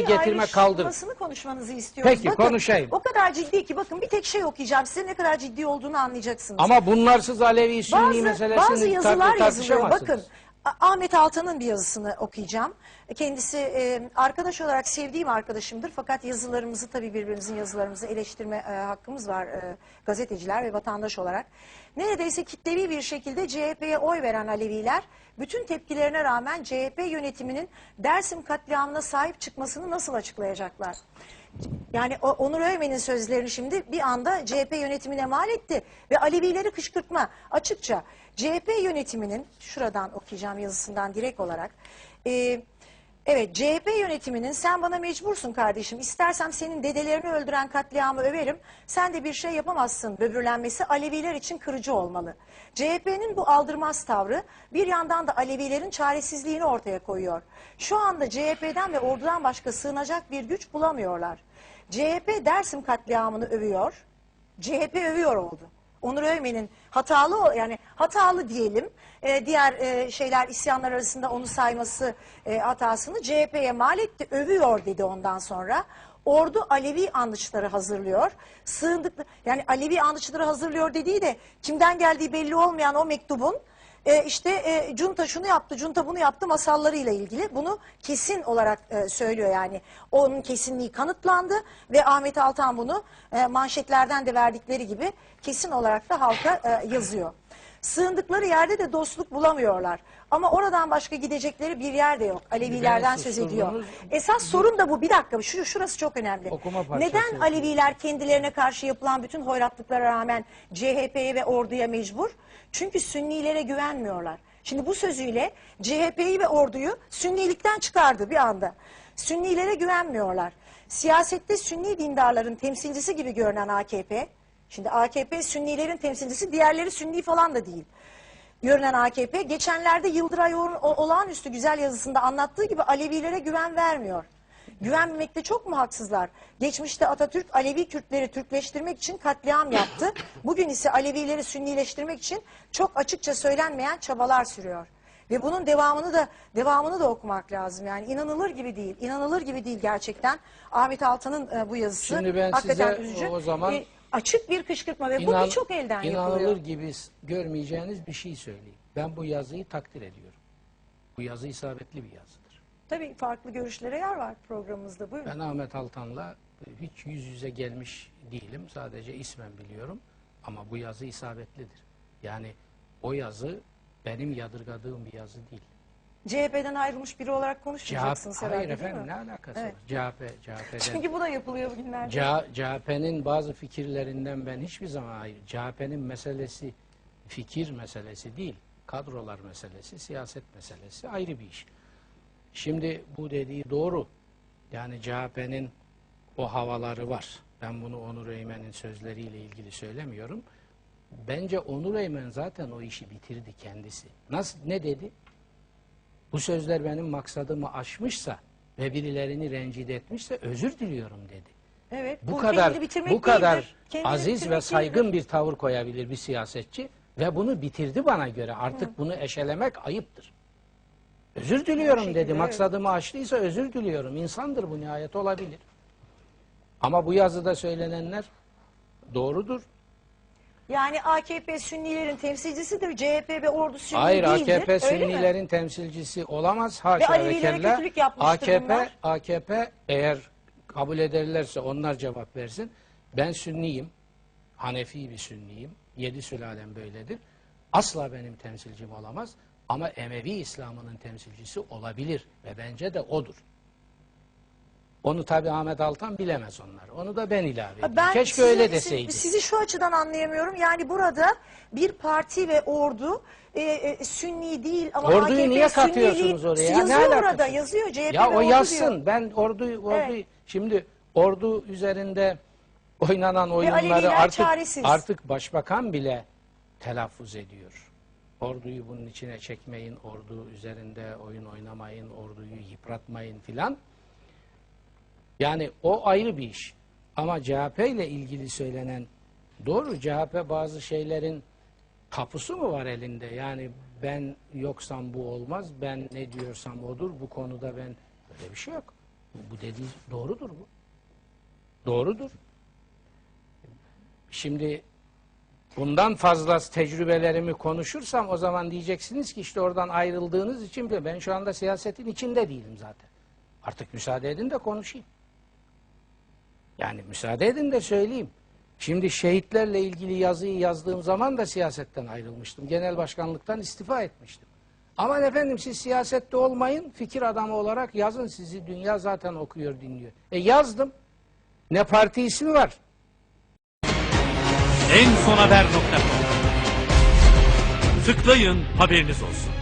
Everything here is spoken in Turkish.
getirme kaldır. ayrışmasını konuşmanızı istiyoruz. Peki, Bakın, konuşayım. O kadar ciddi ki bakın bir tek şey okuyacağım size ne kadar ciddi olduğunu anlayacaksınız. Ama bunlarsız Alevi Sünni bazı, meselesini bazı yazılar yazılıyor. tartışamazsınız. Bakın Ahmet Altan'ın bir yazısını okuyacağım. Kendisi e, arkadaş olarak sevdiğim arkadaşımdır. Fakat yazılarımızı tabii birbirimizin yazılarımızı eleştirme e, hakkımız var e, gazeteciler ve vatandaş olarak. Neredeyse kitlevi bir şekilde CHP'ye oy veren Aleviler bütün tepkilerine rağmen CHP yönetiminin Dersim katliamına sahip çıkmasını nasıl açıklayacaklar? Yani Onur Öymen'in sözlerini şimdi bir anda CHP yönetimine mal etti ve Alevileri kışkırtma. Açıkça CHP yönetiminin şuradan okuyacağım yazısından direkt olarak e, evet CHP yönetiminin sen bana mecbursun kardeşim istersem senin dedelerini öldüren katliamı överim sen de bir şey yapamazsın böbürlenmesi Aleviler için kırıcı olmalı. CHP'nin bu aldırmaz tavrı bir yandan da Alevilerin çaresizliğini ortaya koyuyor. Şu anda CHP'den ve ordudan başka sığınacak bir güç bulamıyorlar. CHP Dersim katliamını övüyor. CHP övüyor oldu. Onur Öymen'in hatalı yani hatalı diyelim e, diğer e, şeyler isyanlar arasında onu sayması e, hatasını CHP'ye mal etti övüyor dedi ondan sonra. Ordu Alevi andıçları hazırlıyor. Sığındık yani Alevi andıçları hazırlıyor dediği de kimden geldiği belli olmayan o mektubun e, işte e, Cunta şunu yaptı, Cunta bunu yaptı masallarıyla ilgili. Bunu kesin olarak e, söylüyor yani. Onun kesinliği kanıtlandı ve Ahmet Altan bunu e, manşetlerden de verdikleri gibi kesin olarak da halka e, yazıyor. Sığındıkları yerde de dostluk bulamıyorlar. Ama oradan başka gidecekleri bir yer de yok. Alevilerden söz ediyor. Esas sorun da bu. Bir dakika şu, şurası çok önemli. Okuma parçası Neden. Aleviler kendilerine karşı yapılan bütün hoyratlıklara rağmen CHP'ye ve orduya mecbur? Çünkü Sünnilere güvenmiyorlar. Şimdi bu sözüyle CHP'yi ve orduyu Sünnilikten çıkardı bir anda. Sünnilere güvenmiyorlar. Siyasette Sünni dindarların temsilcisi gibi görünen AKP, şimdi AKP Sünnilerin temsilcisi, diğerleri Sünni falan da değil görünen AKP geçenlerde Yıldıray Oğur'un olağanüstü güzel yazısında anlattığı gibi Alevilere güven vermiyor. Güvenmemekte çok mu haksızlar? Geçmişte Atatürk Alevi Kürtleri Türkleştirmek için katliam yaptı. Bugün ise Alevileri Sünnileştirmek için çok açıkça söylenmeyen çabalar sürüyor. Ve bunun devamını da devamını da okumak lazım. Yani inanılır gibi değil. İnanılır gibi değil gerçekten. Ahmet Altan'ın e, bu yazısı Şimdi ben hakikaten size üzücü. o zaman E, açık bir kışkırtma ve bu İnan- birçok elden inanılır yapılıyor. gibi görmeyeceğiniz bir şey söyleyeyim. Ben bu yazıyı takdir ediyorum. Bu yazı isabetli bir yazıdır. Tabii farklı görüşlere yer var programımızda. Buyurun. Ben Ahmet Altan'la e, hiç yüz yüze gelmiş değilim. Sadece ismen biliyorum. Ama bu yazı isabetlidir. Yani o yazı benim yadırgadığım bir yazı değil. CHP'den ayrılmış biri olarak konuşmayacaksınız CHP, herhalde hayır değil efendim mi? ne alakası Evet. var? CHP, CHP'den. Çünkü bu da yapılıyor bugünlerde. CHP'nin bazı fikirlerinden ben hiçbir zaman hayır. CHP'nin meselesi fikir meselesi değil. Kadrolar meselesi, siyaset meselesi ayrı bir iş. Şimdi bu dediği doğru. Yani CHP'nin o havaları var. Ben bunu Onur Eymen'in sözleriyle ilgili söylemiyorum. Bence Onur Eymen zaten o işi bitirdi kendisi. Nasıl ne dedi? Bu sözler benim maksadımı aşmışsa ve birilerini rencide etmişse özür diliyorum dedi. Evet. Bu kadar bu kadar değildir. Kendini aziz ve saygın değildir. bir tavır koyabilir bir siyasetçi ve bunu bitirdi bana göre. Artık bunu eşelemek ayıptır. Özür diliyorum şekilde, dedi. evet. Maksadımı aştıysa özür diliyorum. İnsandır bu nihayet olabilir. Ama bu yazıda söylenenler doğrudur. Yani AKP Sünnilerin temsilcisidir. CHP ve ordu Sünni Hayır değildir. AKP öyle mi? Sünnilerin temsilcisi olamaz. Haşa Ve Alevilere kötülük AKP, bunlar. AKP eğer kabul ederlerse onlar cevap versin. Ben Sünniyim. Hanefi bir Sünniyim. Yedi sülalem böyledir. Asla benim temsilcim olamaz. Ama Emevi İslam'ının temsilcisi olabilir. Ve bence de odur. Onu tabi Ahmet Altan bilemez onlar. Onu da ben ilave edeyim. Ben Keşke sizi- öyle deseydi. Sizi şu açıdan anlayamıyorum. Yani burada bir parti ve ordu e, e, Sünni değil ama Orduyu AKP niye katıyorsunuz oraya? Ne Yazıyor alakası orada yazıyor CHP Ya o yazsın. diyor. Ben ordu ordu Evet. şimdi ordu üzerinde oynanan oyunları artık çaresiz. artık başbakan bile telaffuz ediyor. Orduyu bunun içine çekmeyin, ordu üzerinde oyun oynamayın, orduyu yıpratmayın filan. Yani o ayrı bir iş. Ama CHP ile ilgili söylenen doğru CHP bazı şeylerin tapusu mu var elinde? Yani ben yoksam bu olmaz, ben ne diyorsam odur, bu konuda ben böyle bir şey yok. Bu, dediği doğrudur bu. Doğrudur. Şimdi bundan fazla tecrübelerimi konuşursam o zaman diyeceksiniz ki işte oradan ayrıldığınız için bile ben şu anda siyasetin içinde değilim zaten. Artık müsaade edin de konuşayım. Yani müsaade edin de söyleyeyim. Şimdi şehitlerle ilgili yazıyı yazdığım zaman da siyasetten ayrılmıştım. Genel başkanlıktan istifa etmiştim. Aman efendim siz siyasette olmayın, fikir adamı olarak yazın sizi dünya zaten okuyor, dinliyor. E yazdım. Ne parti ismi var, En son haber.com Tıklayın haberiniz olsun.